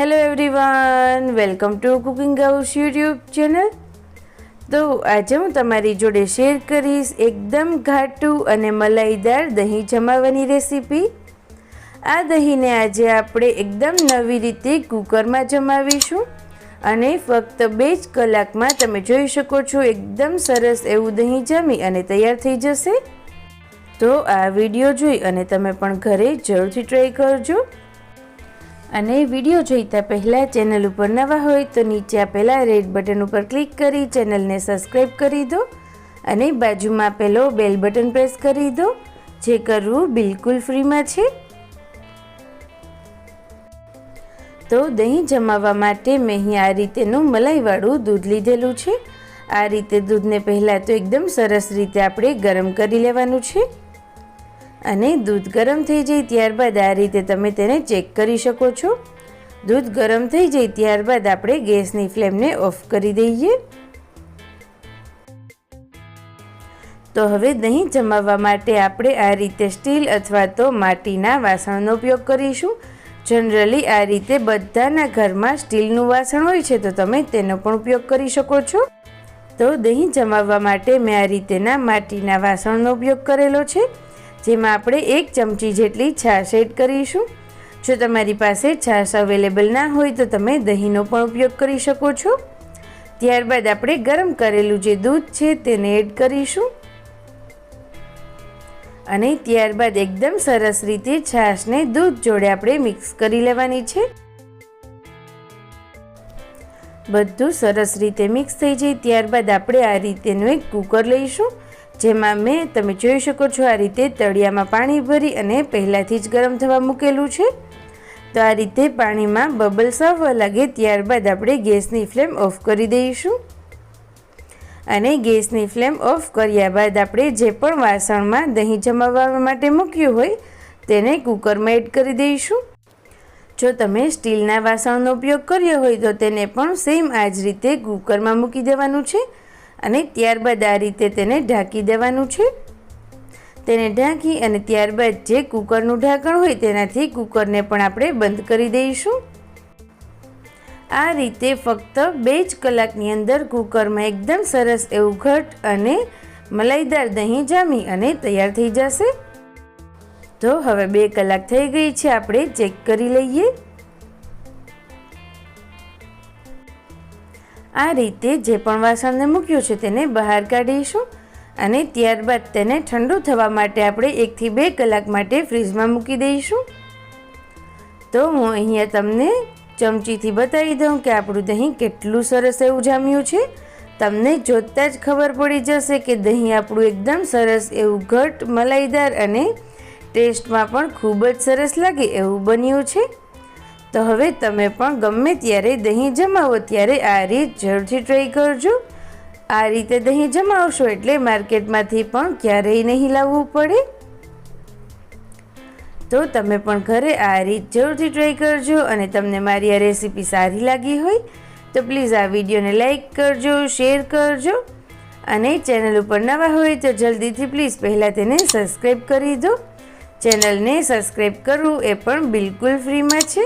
Hello everyone welcome to cooking house YouTube channel તો આજે હું તમારી જોડે શેર કરીશ એકદમ ઘાટું અને મલાઈદાર દહીં જમાવવાની રેસીપી આ દહીંને આજે આપણે એકદમ નવી રીતે કુકરમાં જમાવીશું અને ફક્ત બે જ કલાકમાં તમે જોઈ શકો છો એકદમ સરસ એવું દહીં જમી અને તૈયાર થઈ જશે. તો આ વીડિયો જોઈ અને તમે પણ ઘરે જરૂરથી ટ્રાય કરજો. અને વીડિયો જોઈતા પહેલાં ચેનલ ઉપર નવા હોય તો નીચે આપેલા રેડ બટન ઉપર ક્લિક કરી ચેનલને સબસ્ક્રાઈબ કરી દો અને બાજુમાં આપેલો બેલ બટન પ્રેસ કરી દો, જે કરવું બિલકુલ ફ્રીમાં છે. તો દહીં જમાવવા માટે મેં અહીં આ રીતેનું મલાઈવાળું દૂધ લીધેલું છે. આ રીતે દૂધને પહેલાં તો એકદમ સરસ રીતે આપણે ગરમ કરી લેવાનું છે. અને દૂધ ગરમ થઈ જાય ત્યારબાદ આ રીતે તમે તેને ચેક કરી શકો છો. દૂધ ગરમ થઈ જાય ત્યારબાદ આપણે ગેસની ફ્લેમને ઓફ કરી દઈએ. તો હવે દહીં જમાવવા માટે આપણે આ રીતે સ્ટીલ અથવા તો માટીના વાસણનો ઉપયોગ કરીશું. જનરલી આ રીતે બધાના ઘરમાં સ્ટીલનું વાસણ હોય છે તો તમે તેનો પણ ઉપયોગ કરી શકો છો. તો દહીં જમાવવા માટે મેં આ રીતેના માટીના વાસણનો ઉપયોગ કરેલો છે. જેમાં આપણે એક ચમચી જેટલી છાશ એડ કરીશું. જો તમારી પાસે છાશ અવેલેબલ ના હોય તો તમે દહીંનો પણ ઉપયોગ કરી શકો છો. ત્યારબાદ આપણે ગરમ કરેલું જે દૂધ છે તેને એડ કરીશું. અને ત્યારબાદ એકદમ સરસ રીતે છાશને દૂધ જોડે આપણે મિક્સ કરી લેવાની છે. બધું સરસ રીતે મિક્સ થઈ જાય ત્યારબાદ આપણે આ રીતેનું એક કુકર લઈશું. જેમાં મેં, તમે જોઈ શકો છો, આ રીતે તળિયામાં પાણી ભરી અને પહેલાંથી જ ગરમ થવા મૂકેલું છે. તો આ રીતે પાણીમાં બબલ્સ આવવા લાગે, ત્યારબાદ આપણે ગેસની ફ્લેમ ઓફ કરી દઈશું. અને ગેસની ફ્લેમ ઓફ કર્યા બાદ આપણે જે પણ વાસણમાં દહીં જમાવવા માટે મૂક્યું હોય, તેને કુકરમાં એડ કરી દઈશું. જો તમે સ્ટીલના વાસણનો ઉપયોગ કર્યો હોય, તો તેને પણ સેમ આ જ રીતે કુકરમાં મૂકી દેવાનું છે. અને ત્યારબાદ આ રીતે તેને ઢાંકી દેવાનું છે. તેને ઢાંકી અને ત્યારબાદ જે કુકરનું ઢાંકણ હોય તેનાથી કુકરને પણ આપણે બંધ કરી દઈશું. આ રીતે ફક્ત બે જ કલાકની અંદર કુકરમાં એકદમ સરસ એવું ઘટ અને મલાઈદાર દહીં જામી અને તૈયાર થઈ જશે. તો હવે બે કલાક થઈ ગઈ છે, આપણે ચેક કરી લઈએ. આ રીતે જે પણ વાસણને મૂક્યું છે તેને બહાર કાઢીશું અને ત્યારબાદ તેને ઠંડુ થવા માટે આપણે એકથી બે કલાક માટે ફ્રીજમાં મૂકી દઈશું. તો હું અહીંયા તમને ચમચીથી બતાવી દઉં કે આપણું દહીં કેટલું સરસ એવું જામ્યું છે. તમને જોતાં જ ખબર પડી જશે કે દહીં આપણું એકદમ સરસ એવું ઘટ મલાઈદાર અને ટેસ્ટમાં પણ ખૂબ જ સરસ લાગે એવું બન્યું છે. તો હવે તમે પણ ગમે ત્યારે દહીં જમાવો, ત્યારે આ રીત જરૂરથી ટ્રાય કરજો. આ રીતે દહીં જમાવશો એટલે માર્કેટમાંથી પણ ક્યારેય નહીં લાવવું પડે. તો તમે પણ ઘરે આ રીત જરૂરથી ટ્રાય કરજો અને તમને મારી આ રેસીપી સારી લાગી હોય, તો પ્લીઝ આ વિડીયોને લાઇક કરજો, શેર કરજો. અને ચેનલ ઉપર નવા હોય તો જલ્દીથી પ્લીઝ પહેલાં તેને સબસ્ક્રાઈબ કરી દો. ચેનલને સબસ્ક્રાઈબ કરવું એ પણ બિલકુલ ફ્રીમાં છે.